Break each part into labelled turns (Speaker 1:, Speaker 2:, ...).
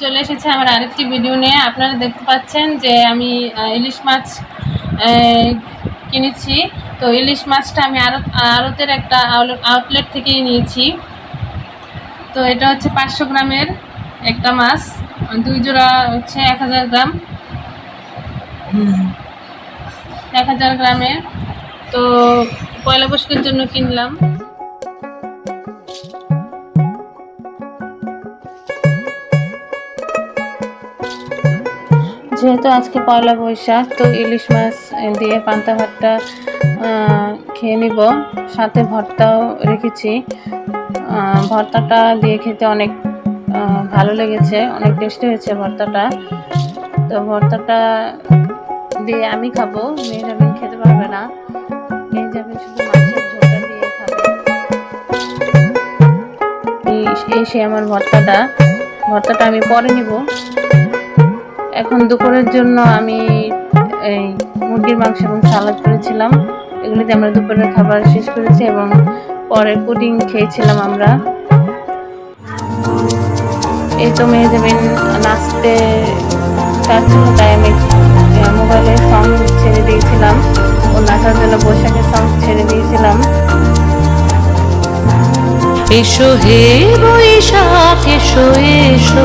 Speaker 1: গেছে আমার আরেকটি ভিডিও নিয়ে। আপনারা দেখতে পাচ্ছেন যে আমি ইলিশ মাছ কিনেছি। তো ইলিশ মাছটা আমি আড়ত আড়তের একটা আউটলেট থেকেই নিয়েছি। তো এটা হচ্ছে পাঁচশো গ্রামের একটা মাছ। দুই জোড়া হচ্ছে এক হাজার গ্রাম। এক হাজার গ্রামের। তো পয়লা বৈশাখের জন্য কিনলাম। যেহেতু আজকে পয়লা বৈশাখ, তো ইলিশ মাছ দিয়ে পান্তা ভাতটা খেয়ে নিব। সাথে ভর্তাও রেখেছি। ভর্তাটা দিয়ে খেতে অনেক ভালো লেগেছে, অনেক টেস্টি হয়েছে ভর্তাটা। তো ভর্তাটা দিয়ে আমি খাব মেয়ে যাবেন খেতে পারবে না। মেয়ে যাবেন শুধু মাছের ঝোলটা দিয়ে এই সে আমার ভর্তাটা। ভর্তাটা আমি পরে নিব। এখন দুপুরের জন্য আমি এই মুরগির মাংস এবং সালাদ করেছিলাম। এগুলিতে আমরা দুপুরের খাবার শেষ করেছি এবং পরে পুডিং খেয়েছিলাম আমরা। এই তো মেহজাবিন নাচতে চাচ্ছিল তাই আমি মোবাইলে সং ছেড়ে দিয়েছিলাম। ও নাচার জন্য বৈশাখের সং ছেড়ে দিয়েছিলাম।
Speaker 2: এসো হে বৈশাখ, এসো এসো।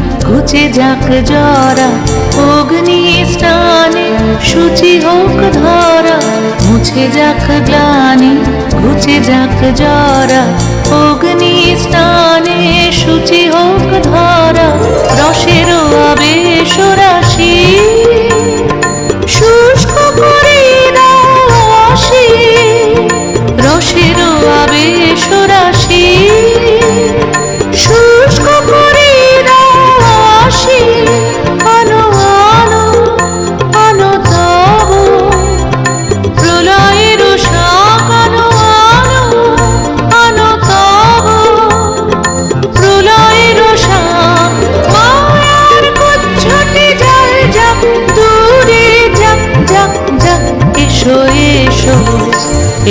Speaker 2: ঘুচে যাক জরা, অগ্নি স্নানে সূচি হোক ধরা, মুছে যাক গ্লানি, ঘুচে যাক জরা, অগ্নি স্নানে সূচি হোক ধরা, রসের আবেশ রাশি, শুষ্ক করে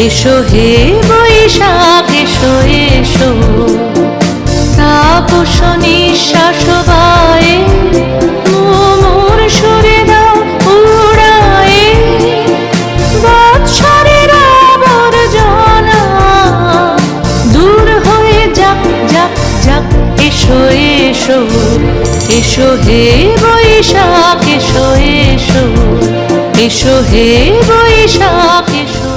Speaker 2: এসো হে বৈশাখ, এসো এসো। তাপস নিঃশ্বাস বায়ে মোর সুরে দাও উড়ায়ে। বৎসরের দূর হয়ে যাক যাক যাক, এসো এসো। এসো হে বৈশাখ, এসো এসো। এসো হে বৈশাখ, এসো।